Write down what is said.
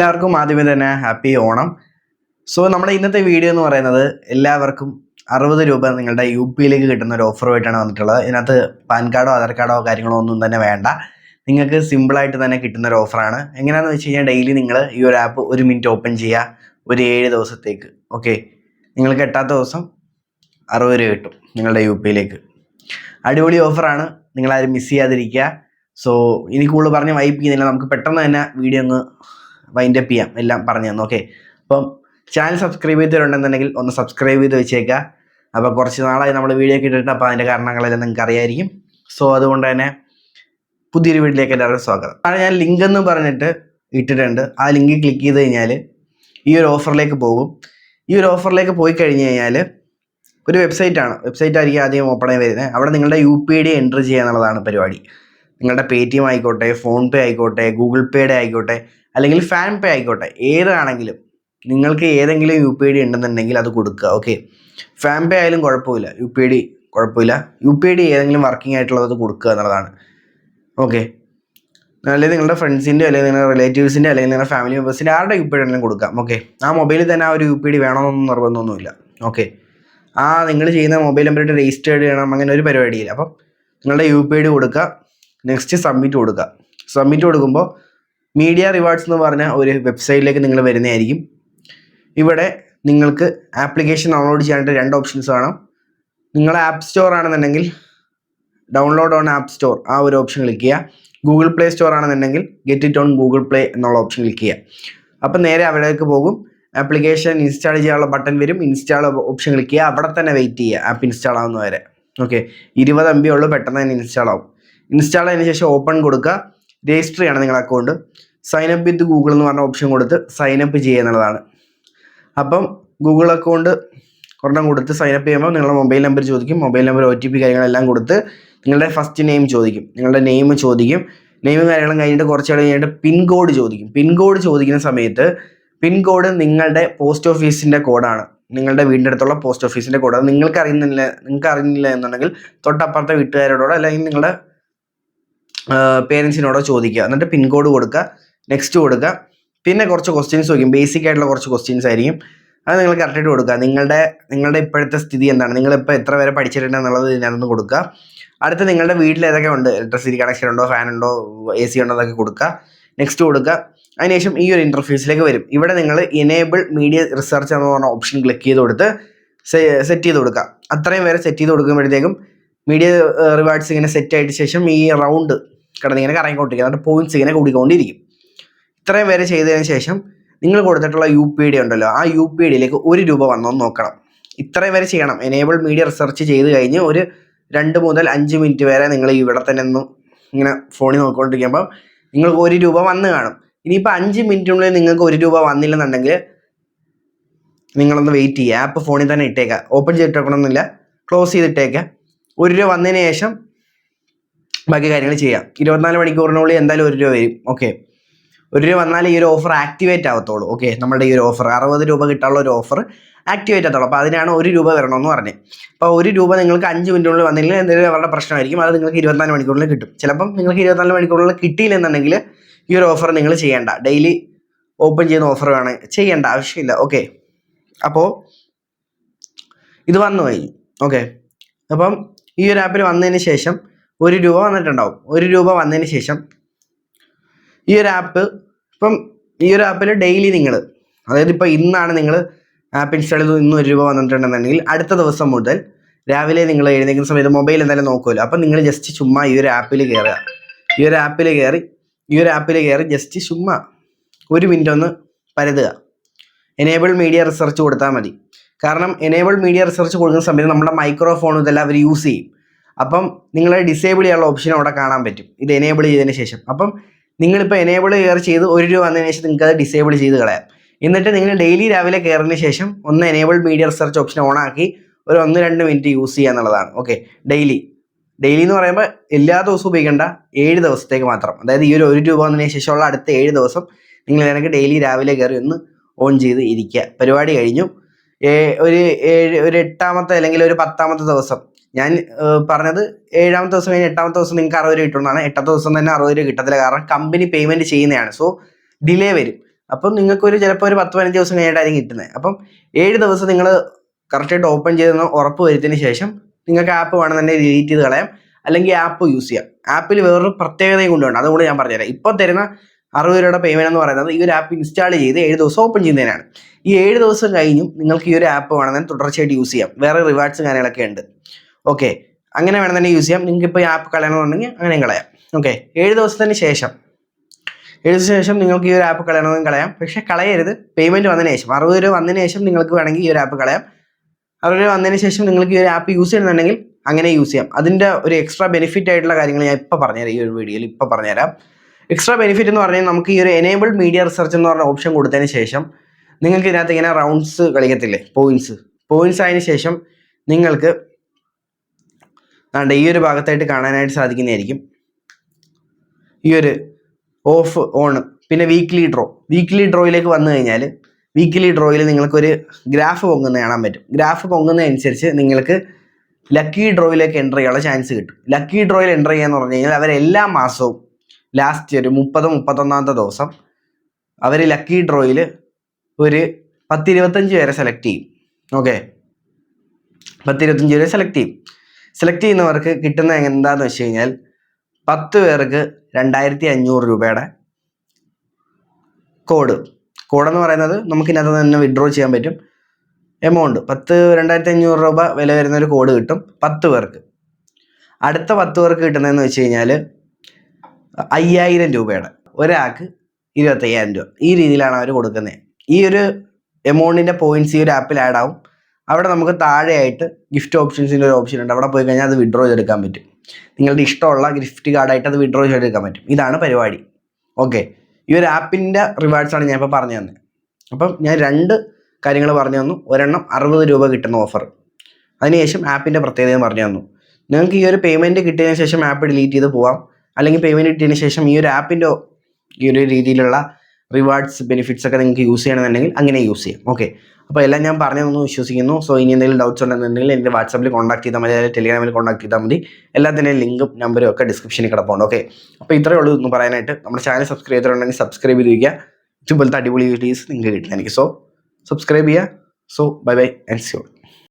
എല്ലാവർക്കും ആദ്യമേ തന്നെ ഹാപ്പി ഓണം. സോ നമ്മുടെ ഇന്നത്തെ വീഡിയോ എന്ന് പറയുന്നത് എല്ലാവർക്കും അറുപത് രൂപ നിങ്ങളുടെ യു പിയിലേക്ക് കിട്ടുന്ന ഒരു ഓഫറുമായിട്ടാണ് വന്നിട്ടുള്ളത്. ഇതിനകത്ത് പാൻ കാർഡോ ആധാർ കാർഡോ കാര്യങ്ങളോ ഒന്നും തന്നെ വേണ്ട. നിങ്ങൾക്ക് സിമ്പിളായിട്ട് തന്നെ കിട്ടുന്ന ഒരു ഓഫറാണ് എങ്ങനെയാണെന്ന് വെച്ച് കഴിഞ്ഞാൽ ഡെയിലി നിങ്ങൾ ഈ ഒരു ആപ്പ് ഒരു മിനിറ്റ് ഓപ്പൺ ചെയ്യുക. ഒരു ഏഴ് ദിവസത്തേക്ക്. ഓക്കെ നിങ്ങൾക്ക് എട്ടാത്ത ദിവസം അറുപത് രൂപ കിട്ടും നിങ്ങളുടെ യു പിയിലേക്ക് അടിപൊളി ഓഫറാണ് നിങ്ങളാരും മിസ് ചെയ്യാതിരിക്കുക. സോ ഇനി കൂടുതൽ പറഞ്ഞ് വൈപ്പ് ചെയ്യുന്നില്ല. നമുക്ക് പെട്ടെന്ന് തന്നെ വീഡിയോ ഒന്ന് വൈൻഡ് അപ്പ് ചെയ്യാം എല്ലാം പറഞ്ഞു തന്നു. ഓക്കെ അപ്പം ചാനൽ സബ്സ്ക്രൈബ് ചെയ്തിട്ടുണ്ടെന്നുണ്ടെങ്കിൽ ഒന്ന് സബ്സ്ക്രൈബ് ചെയ്ത് വെച്ചേക്കുക അപ്പോൾ കുറച്ച് നാളായി നമ്മൾ വീഡിയോ ഒക്കെ അപ്പോൾ അതിന്റെ കാരണങ്ങളെല്ലാം നിങ്ങൾക്ക് അറിയായിരിക്കും. സോ അതുകൊണ്ട് തന്നെ പുതിയൊരു വീട്ടിലേക്ക് എല്ലാവരും സ്വാഗതം. ആണ് ഞാൻ ലിങ്ക് എന്ന് പറഞ്ഞിട്ട് ഇട്ടിട്ടുണ്ട്. ആ ലിങ്ക് ക്ലിക്ക് ചെയ്ത് കഴിഞ്ഞാൽ ഈ ഒരു ഓഫറിലേക്ക് പോകും. ഈ ഒരു ഓഫറിലേക്ക് പോയി കഴിഞ്ഞ് കഴിഞ്ഞാൽ ഒരു വെബ്സൈറ്റ് ആണ്. വെബ്സൈറ്റ് ആയിരിക്കും ആദ്യം ഓപ്പൺ ആയി വരുന്നത്. അവിടെ നിങ്ങളുടെ യു പി ഡി എന്റർ ചെയ്യുക എന്നുള്ളതാണ് പരിപാടി. നിങ്ങളുടെ പേ ടി എം ആയിക്കോട്ടെ ഫോൺ പേ ആയിക്കോട്ടെ ഗൂഗിൾ പേയുടെ ആയിക്കോട്ടെ അല്ലെങ്കിൽ ഫാൻ പേ ആയിക്കോട്ടെ. ഏതാണെങ്കിലും നിങ്ങൾക്ക് ഏതെങ്കിലും യു പി ഐ ഡി ഉണ്ടെന്നുണ്ടെങ്കിൽ അത് കൊടുക്കുക. ഓക്കെ ഫാൻ പേ ആയാലും കുഴപ്പമില്ല. യു പി ഐ ഡി കുഴപ്പമില്ല. യു പി ഐ ഡി ഏതെങ്കിലും വർക്കിംഗ് ആയിട്ടുള്ളത് കൊടുക്കുക എന്നുള്ളതാണ്. ഓക്കെ അല്ലെങ്കിൽ നിങ്ങളുടെ ഫ്രണ്ട്സിന്റെ അല്ലെങ്കിൽ നിങ്ങളുടെ റിലേറ്റീവ്സിന്റെ അല്ലെങ്കിൽ നിങ്ങളുടെ ഫാമിലി മെമ്പേഴ്സിന്റെ ആരുടെ യു പി ഐ ഡി കൊടുക്കാം. ഓക്കെ ആ മൊബൈലിൽ തന്നെ ആ ഒരു യു പി ഐ ഡി വേണമെന്നൊന്നും നിർബന്ധമൊന്നുമില്ല. ഓക്കെ ആ നിങ്ങൾ ചെയ്യുന്ന മൊബൈൽ നമ്പറായിട്ട് രജിസ്റ്റേർഡ് ചെയ്യണം. അങ്ങനെ ഒരു പരിപാടിയില്ല. അപ്പം നിങ്ങളുടെ യു പി ഐ ഡി കൊടുക്കുക. നെക്സ്റ്റ് സബ്മിറ്റ് കൊടുക്കുക. സബ്മിറ്റ് കൊടുക്കുമ്പോൾ മീഡിയ റിവാർഡ്സ് എന്ന് പറഞ്ഞ ഒരു വെബ്സൈറ്റിലേക്ക് നിങ്ങൾ വരുന്നതായിരിക്കും. ഇവിടെ നിങ്ങൾക്ക് ആപ്ലിക്കേഷൻ ഡൗൺലോഡ് ചെയ്യാനായിട്ട് രണ്ട് ഓപ്ഷൻസ് കാണാം നിങ്ങളുടെ ആപ്പ് സ്റ്റോർ ആണെന്നുണ്ടെങ്കിൽ ഡൗൺലോഡ് ഓൺ ആപ്പ് സ്റ്റോർ ആ ഒരു ഓപ്ഷൻ ക്ലിക്ക് ചെയ്യുക. ഗൂഗിൾ പ്ലേ സ്റ്റോർ ആണെന്നുണ്ടെങ്കിൽ get it on Google play എന്നുള്ള ഓപ്ഷൻ ക്ലിക്ക് ചെയ്യുക. അപ്പം നേരെ അവിടേക്ക് പോകും. ആപ്ലിക്കേഷൻ ഇൻസ്റ്റാൾ ചെയ്യാനുള്ള ബട്ടൺ വരും. ഇൻസ്റ്റാൾ ഓപ്ഷൻ ക്ലിക്ക് ചെയ്യുക. അവിടെ തന്നെ വെയിറ്റ് ചെയ്യുക. ആപ്പ് ഇൻസ്റ്റാൾ ആവുന്നവരെ ഓക്കെ ഇരുപത് എം ബി ഉള്ളൂ. പെട്ടെന്ന് തന്നെ ഇൻസ്റ്റാൾ ആവും. ഇൻസ്റ്റാൾ ആയതിനു ശേഷം ഓപ്പൺ കൊടുക്കുക. രജിസ്റ്റർ ചെയ്യണം നിങ്ങളുടെ account sign up with Google എന്ന് പറഞ്ഞ ഓപ്ഷൻ കൊടുത്ത് സൈൻ അപ്പ് ചെയ്യുക എന്നുള്ളതാണ്. അപ്പം ഗൂഗിൾ അക്കൗണ്ട് ഒരെണ്ണം കൊടുത്ത് സൈൻ അപ്പ് ചെയ്യുമ്പോൾ നിങ്ങളുടെ മൊബൈൽ നമ്പർ ചോദിക്കും. Mobile number O T P കാര്യങ്ങളെല്ലാം കൊടുത്ത് നിങ്ങളുടെ ഫസ്റ്റ് നെയിം ചോദിക്കും. നിങ്ങളുടെ നെയിം ചോദിക്കും. നെയിം കാര്യങ്ങളും കഴിഞ്ഞിട്ട് കുറച്ച് കഴിഞ്ഞിട്ട് പിൻ കോഡ് ചോദിക്കും. പിൻ കോഡ് ചോദിക്കുന്ന സമയത്ത് പിൻ കോഡ് നിങ്ങളുടെ പോസ്റ്റ് ഓഫീസിന്റെ കോഡാണ് നിങ്ങളുടെ വീടിന്റെ അടുത്തുള്ള പോസ്റ്റ് ഓഫീസിന്റെ കോഡ് നിങ്ങൾക്ക് അറിയുന്നില്ല നിങ്ങൾക്ക് അറിയുന്നില്ല എന്നുണ്ടെങ്കിൽ തൊട്ടപ്പുറത്തെ വീട്ടുകാരോടോ അല്ലെങ്കിൽ നിങ്ങളുടെ പേരൻസിനോടോ ചോദിക്കുക. എന്നിട്ട് പിൻകോഡ് കൊടുക്കുക. നെക്സ്റ്റ് കൊടുക്കുക. പിന്നെ കുറച്ച് ക്വസ്റ്റ്യൻസ് ചോദിക്കും. ബേസിക് ആയിട്ടുള്ള കുറച്ച് ക്വസ്റ്റ്യൻസ് ആയിരിക്കും. അത് നിങ്ങൾ കറക്റ്റായിട്ട് കൊടുക്കുക. നിങ്ങളുടെ നിങ്ങളുടെ ഇപ്പോഴത്തെ സ്ഥിതി എന്താണ്? നിങ്ങളിപ്പോൾ എത്ര വരെ പഠിച്ചിട്ടുണ്ട് എന്നുള്ളത് ഇതിനകത്ത് കൊടുക്കുക. അടുത്ത് നിങ്ങളുടെ വീട്ടിൽ ഏതൊക്കെ ഉണ്ട്? ഇലക്ട്രിസിറ്റി കണക്ഷൻ ഉണ്ടോ? ഫാൻ ഉണ്ടോ? എ സി ഉണ്ടോ? അതൊക്കെ കൊടുക്കുക. നെക്സ്റ്റ് കൊടുക്കുക. അതിനുശേഷം ഈ ഒരു ഇന്റർഫേസിലേക്ക് വരും. ഇവിടെ നിങ്ങൾ ഇനേബിൾ മീഡിയ റിസർച്ച് എന്ന് പറഞ്ഞ ഓപ്ഷൻ ക്ലിക്ക് ചെയ്ത് കൊടുത്ത് സെറ്റ് ചെയ്ത് കൊടുക്കുക. അത്രയും വരെ സെറ്റ് ചെയ്ത് കൊടുക്കുമ്പോഴത്തേക്കും മീഡിയ റിവാർഡ്സ് ഇങ്ങനെ സെറ്റ് ആയിട്ട് ശേഷം ഈ റൗണ്ട് കിടന്ന് ഇങ്ങനെ കറങ്ങിക്കൊണ്ടിരിക്കും. എന്നിട്ട് പോയിന്റ്സ് ഇങ്ങനെ കൂടിക്കൊണ്ടിരിക്കും. ഇത്രയും വരെ ചെയ്തതിന് ശേഷം നിങ്ങൾ കൊടുത്തിട്ടുള്ള യു പി ഡി ഉണ്ടല്ലോ ആ യു പി ഡിയിലേക്ക് ഒരു രൂപ വന്നോ നോക്കണം. ഇത്രയും വരെ ചെയ്യണം. എനേബിൾ മീഡിയ റിസർച്ച് ചെയ്ത് കഴിഞ്ഞ് ഒരു രണ്ട് മുതൽ അഞ്ച് മിനിറ്റ് വരെ നിങ്ങൾ ഇവിടെ തന്നെ ഒന്ന് ഇങ്ങനെ ഫോണിൽ നോക്കിക്കൊണ്ടിരിക്കുമ്പോൾ നിങ്ങൾക്ക് ഒരു രൂപ വന്ന് കാണും. ഇനിയിപ്പോൾ അഞ്ച് മിനിറ്റിനുള്ളിൽ നിങ്ങൾക്ക് ഒരു രൂപ വന്നില്ലെന്നുണ്ടെങ്കിൽ നിങ്ങളൊന്ന് വെയിറ്റ് ചെയ്യുക. ആപ്പ് ഫോണിൽ തന്നെ ഇട്ടേക്കുക. ഓപ്പൺ ചെയ്തിട്ടേക്കണമെന്നില്ല. ക്ലോസ് ചെയ്തിട്ടേക്കുക. ഒരു രൂപ വന്നതിന് ശേഷം ബാക്കി കാര്യങ്ങൾ ചെയ്യാം. ഇരുപത്തിനാല് മണിക്കൂറിനുള്ളിൽ എന്തായാലും ഒരു രൂപ വരും. ഓക്കെ ഒരു രൂപ വന്നാൽ ഈ ഒരു ഓഫർ ആക്ടിവേറ്റ് ആവത്തുള്ളൂ. ഓക്കെ നമ്മുടെ ഈ ഒരു ഓഫർ അറുപത് രൂപ കിട്ടാനുള്ള ഒരു ഓഫർ ആക്ടിവേറ്റ് ആകത്തുള്ളൂ അപ്പോൾ അതിനാണ് ഒരു രൂപ വരണമെന്ന് പറഞ്ഞത്. അപ്പോൾ ഒരു രൂപ നിങ്ങൾക്ക് അഞ്ച് മിനിറ്റിനുള്ളിൽ വന്നില്ലെങ്കിൽ എന്തെങ്കിലും അവരുടെ പ്രശ്നമായിരിക്കും. അത് നിങ്ങൾക്ക് ഇരുപത്തിനാല് മണിക്കൂറിൽ കിട്ടും. ചിലപ്പം നിങ്ങൾക്ക് ഇരുപത്തിനാല് മണിക്കൂറിൽ കിട്ടിയില്ലെന്നുണ്ടെങ്കിൽ ഈ ഒരു ഓഫർ നിങ്ങൾ ചെയ്യേണ്ട. ഡെയിലി ഓപ്പൺ ചെയ്യുന്ന ഓഫർ വേണം ചെയ്യേണ്ട ആവശ്യമില്ല. ഓക്കെ അപ്പോൾ ഇത് വന്നു കഴിഞ്ഞു ഓക്കെ അപ്പം ഈ ഒരു ആപ്പിൽ വന്നതിന് ശേഷം ഒരു രൂപ വന്നിട്ടുണ്ടാവും. ഒരു രൂപ വന്നതിന് ശേഷം ഈ ഒരു ആപ്പ് ഇപ്പം ഈ ഒരു ആപ്പിൽ ഡെയിലി നിങ്ങൾ അതായത് ഇപ്പോൾ ഇന്നാണ് നിങ്ങൾ ആപ്പ് ഇൻസ്റ്റാൾ ചെയ്ത് ഇന്ന് ഒരു രൂപ വന്നിട്ടുണ്ടെന്നുണ്ടെങ്കിൽ അടുത്ത ദിവസം മുതൽ രാവിലെ നിങ്ങൾ എഴുന്നേക്കുന്ന സമയത്ത് മൊബൈൽ എന്തായാലും നോക്കുമല്ലോ അപ്പം നിങ്ങൾ ജസ്റ്റ് ചുമ്മാ ഈ ഒരു ആപ്പിൽ കയറുക ഈ ഒരു ആപ്പിൽ കയറി ഈ ഒരു ആപ്പിൽ കയറി ജസ്റ്റ് ചുമ്മാ ഒരു മിനിറ്റ് ഒന്ന് പരതുക. എനേബിൾ മീഡിയ റിസർച്ച് കൊടുത്താൽ മതി. കാരണം എനേബിൾ മീഡിയ റിസർച്ച് കൊടുക്കുന്ന സമയത്ത് നമ്മുടെ മൈക്രോഫോൺ ഇതെല്ലാം അവർ യൂസ് ചെയ്യും. അപ്പം നിങ്ങൾ ഡിസേബിൾ ചെയ്യാനുള്ള ഓപ്ഷൻ അവിടെ കാണാൻ പറ്റും. ഇത് എനേബിൾ ചെയ്തതിന് ശേഷം. അപ്പം നിങ്ങളിപ്പോൾ എനേബിൾ കയറി ചെയ്ത് ഒരു രൂപ വന്നതിന് ശേഷം നിങ്ങൾക്ക് അത് ഡിസേബിൾ ചെയ്ത് കളയാം. എന്നിട്ട് നിങ്ങൾ ഡെയിലി രാവിലെ കയറിന് ശേഷം ഒന്ന് enable media research option on ആക്കി ഒരു ഒന്ന് രണ്ട് മിനിറ്റ് യൂസ് ചെയ്യുക എന്നുള്ളതാണ്. ഓക്കെ ഡെയിലി ഡെയിലി എന്ന് പറയുമ്പോൾ എല്ലാ ദിവസവും ഉപയോഗിക്കേണ്ട. ഏഴ് ദിവസത്തേക്ക് മാത്രം. അതായത് ഈ ഒരു ഒരു രൂപ വന്നതിന് ശേഷമുള്ള അടുത്ത ഏഴ് ദിവസം നിങ്ങൾ വേണമെങ്കിൽ ഡെയിലി രാവിലെ കയറി ഒന്ന് ഓൺ ചെയ്ത് ഇരിക്കുക. പരിപാടി കഴിഞ്ഞു. ഒരു ഏഴ് ഒരു എട്ടാമത്തെ അല്ലെങ്കിൽ ഒരു പത്താമത്തെ ദിവസം ഞാൻ പറഞ്ഞത് ഏഴാമത്തെ ദിവസം കഴിഞ്ഞ് എട്ടാമത്തെ ദിവസം നിങ്ങൾക്ക് അറുപത് രൂപ കിട്ടുന്നതാണ് എട്ടാമത്തെ ദിവസം തന്നെ അറുപത് രൂപ കിട്ടത്തില്ല. കാരണം കമ്പനി പേയ്മെന്റ് ചെയ്യുന്നതാണ്. സോ ഡിലേ വരും. അപ്പം നിങ്ങൾക്ക് ഒരു ചിലപ്പോൾ ഒരു പത്ത് പതിനഞ്ച് ദിവസം കഴിഞ്ഞിട്ടായിരിക്കും കിട്ടുന്നത് അപ്പം ഏഴ് ദിവസം നിങ്ങൾ കറക്റ്റായിട്ട് ഓപ്പൺ ചെയ്തെന്ന് ഉറപ്പ് വരുത്തിയതിന് ശേഷം നിങ്ങൾക്ക് ആപ്പ് വേണമെന്നുണ്ടെങ്കിൽ ഡിലീറ്റ് ചെയ്ത് കളയാം. അല്ലെങ്കിൽ ആപ്പ് യൂസ് ചെയ്യാം. ആപ്പിൽ വേറൊരു പ്രത്യേകതയും കൊണ്ടുണ്ട് അതുകൊണ്ട് ഞാൻ പറഞ്ഞുതരാം. ഇപ്പോൾ തരുന്ന അറുപത് രൂപയുടെ പേയ്മെന്റ് എന്ന് പറയുന്നത് ഈ ഒരു ആപ്പ് ഇൻസ്റ്റാൾ ചെയ്ത് ഏഴ് ദിവസം ഓപ്പൺ ചെയ്യുന്നതിനാണ്. ഈ ഏഴ് ദിവസം കഴിഞ്ഞും നിങ്ങൾക്ക് ഈ ഒരു ആപ്പ് വേണമെങ്കിൽ തുടർച്ചയായിട്ട് യൂസ് ചെയ്യാം. വേറെ റിവാർഡ്സും കാര്യങ്ങളൊക്കെ ഉണ്ട്. ഓക്കെ അങ്ങനെ വേണമെന്നുണ്ടെങ്കിൽ യൂസ് ചെയ്യാം. നിങ്ങൾക്ക് ഇപ്പോൾ ഈ ആപ്പ് കളയണമെന്നുണ്ടെങ്കിൽ അങ്ങനെയും കളയാം. ഓക്കെ ഏഴ് ദിവസത്തിന് ശേഷം. ഏഴ് ദിവസത്തിന് ശേഷം നിങ്ങൾക്ക് ഈ ഒരു ആപ്പ് കളയണമെന്ന് കളയാം. പക്ഷേ കളയരുത്. പേയ്മെന്റ് വന്നതിന് ശേഷം. അറുപത് രൂപ വന്നതിന് ശേഷം നിങ്ങൾക്ക് വേണമെങ്കിൽ ഈ ഒരു ആപ്പ് കളയാം. അറുപത് രൂപ വന്നതിന് ശേഷം നിങ്ങൾക്ക് ഈ ഒരു ആപ്പ് യൂസ് ചെയ്യുന്നുണ്ടെങ്കിൽ അങ്ങനെ യൂസ് ചെയ്യാം. അതിന്റെ ഒരു എക്സ്ട്രാ ബെനിഫിറ്റ് ആയിട്ടുള്ള കാര്യങ്ങൾ ഞാൻ ഇപ്പോൾ പറഞ്ഞുതരാം. ഈ ഒരു വീഡിയോയിൽ ഇപ്പോൾ പറഞ്ഞുതരാം. എക്സ്ട്രാ ബെനിഫിറ്റ് എന്ന് പറഞ്ഞാൽ നമുക്ക് ഈ ഒരു എനേബിൾഡ് മീഡിയ റിസർച്ച് എന്ന് പറഞ്ഞ ഓപ്ഷൻ കൊടുത്തതിന് ശേഷം നിങ്ങൾക്ക് ഇതിനകത്ത് ഇങ്ങനെ റൗണ്ട്സ് കളിക്കത്തില്ലേ? പോയിന്റ്സ് പോയിന്റ്സ് ആയതിനു ശേഷം നിങ്ങൾക്ക് ആണ്ട് ഈ ഒരു ഭാഗത്തായിട്ട് കാണാനായിട്ട് സാധിക്കുന്നതായിരിക്കും. ഈ ഒരു ഓഫ് ഓൺ പിന്നെ വീക്ക്ലി ഡ്രോ വീക്ക്ലി ഡ്രോയിലേക്ക് വന്നു കഴിഞ്ഞാൽ വീക്ക്ലി ഡ്രോയിൽ നിങ്ങൾക്കൊരു ഗ്രാഫ് പൊങ്ങുന്ന കാണാൻ പറ്റും. ഗ്രാഫ് പൊങ്ങുന്നതനുസരിച്ച് നിങ്ങൾക്ക് ലക്കി ഡ്രോയിലേക്ക് എന്റർ ചെയ്യാനുള്ള ചാൻസ് കിട്ടും. ലക്കി ഡ്രോയിൽ എന്റർ ചെയ്യാന്ന് പറഞ്ഞു കഴിഞ്ഞാൽ അവരെല്ലാ മാസവും ലാസ്റ്റ് ഒരു മുപ്പത് മുപ്പത്തൊന്നാമത്തെ ദിവസം അവർ ലക്കി ഡ്രോയിൽ ഒരു പത്തിരുപത്തഞ്ച് പേരെ സെലക്ട് ചെയ്യും. ഓക്കെ പത്തിരുപത്തഞ്ച് പേരെ സെലക്ട് ചെയ്യും. സെലക്ട് ചെയ്യുന്നവർക്ക് കിട്ടുന്ന എന്താന്ന് വെച്ച് കഴിഞ്ഞാൽ പത്ത് പേർക്ക് രണ്ടായിരത്തി അഞ്ഞൂറ് രൂപയുടെ കോഡ് കോഡെന്ന് പറയുന്നത് നമുക്ക് ഇതിനകത്ത് തന്നെ വിഡ്രോ ചെയ്യാൻ പറ്റും. എമൗണ്ട് പത്ത് രണ്ടായിരത്തി അഞ്ഞൂറ് രൂപ വില വരുന്ന ഒരു കോഡ് കിട്ടും പത്ത് പേർക്ക്. അടുത്ത പത്ത് പേർക്ക് കിട്ടുന്നതെന്ന് വെച്ച് കഴിഞ്ഞാൽ അയ്യായിരം രൂപയുടെ. ഒരാൾക്ക് ഇരുപത്തയ്യായിരം രൂപ. ഈ രീതിയിലാണ് അവർ കൊടുക്കുന്നത് ഈ ഒരു എമൗണ്ടിന്റെ പോയിന്റ്സ് ഈ ഒരു ആപ്പിൽ ആഡ് ആവും. അവിടെ നമുക്ക് താഴെയായിട്ട് ഗിഫ്റ്റ് ഓപ്ഷൻസിന്റെ ഒരു ഓപ്ഷൻ ഉണ്ട്. അവിടെ പോയി കഴിഞ്ഞാൽ അത് വിഡ്രോ ചെയ്തെടുക്കാൻ പറ്റും. നിങ്ങളുടെ ഇഷ്ടമുള്ള ഗിഫ്റ്റ് കാർഡായിട്ട് അത് വിഡ്രോ ചെയ്തെടുക്കാൻ പറ്റും. ഇതാണ് പരിപാടി. ഓക്കെ ഈ ഒരു ആപ്പിന്റെ റിവാർഡ്സ് ആണ് ഞാൻ ഇപ്പോൾ പറഞ്ഞു തന്നെ അപ്പം ഞാൻ രണ്ട് കാര്യങ്ങൾ പറഞ്ഞു തന്നു. ഒരെണ്ണം അറുപത് രൂപ കിട്ടുന്ന ഓഫർ അതിനുശേഷം ആപ്പിന്റെ പ്രത്യേകത പറഞ്ഞു തന്നു. നിങ്ങൾക്ക് ഈ ഒരു പേയ്മെന്റ് കിട്ടിയതിന് ശേഷം ആപ്പ് ഡിലീറ്റ് ചെയ്ത് പോവാം. അല്ലെങ്കിൽ പേയ്മെന്റ് കിട്ടിയതിന് ശേഷം ഈ ഒരു ആപ്പിന്റെ ഈ ഒരു രീതിയിലുള്ള റിവാർഡ്സ് ബെനിഫിറ്റ്സ് ഒക്കെ നിങ്ങൾക്ക് യൂസ് ചെയ്യണമെന്നുണ്ടെങ്കിൽ അങ്ങനെ യൂസ് ചെയ്യാം. ഓക്കെ അപ്പോൾ എല്ലാം ഞാൻ പറഞ്ഞു തന്നു വിശ്വസിക്കുന്നു. സോ ഇനി എന്തെങ്കിലും ഡൗട്ട്സ് ഉണ്ടെന്നുണ്ടെങ്കിൽ എന്റെ വാട്സാപ്പിൽ കോൺടാക്ട് ചെയ്താൽ മതി. അല്ലെങ്കിൽ ടെലിഗ്രാമിൽ കോൺടാക്ട് ചെയ്താൽ മതി. എല്ലാത്തിന്റെ ലിങ്കും നമ്പറും ഒക്കെ ഡിസ്ക്രിപ്ഷനിൽ കിടപ്പുണ്ട്. ഓക്കെ അപ്പോൾ ഇത്രയേ ഉള്ളൂ എന്ന് പറയാനായിട്ട്. നമ്മുടെ ചാനൽ സബ്സ്ക്രൈബ് ചെയ്തിട്ടുണ്ടെങ്കിൽ സബ്സ്ക്രൈബ് ചെയ്തിരിക്കുക. ഇതുപോലത്തെ അടിപൊളി വീഡിയോസ് നിങ്ങൾക്ക് കിട്ടുന്നതായിരിക്കും സോ സബ്സ്ക്രൈബ് ചെയ്യുക. So bye bye and sure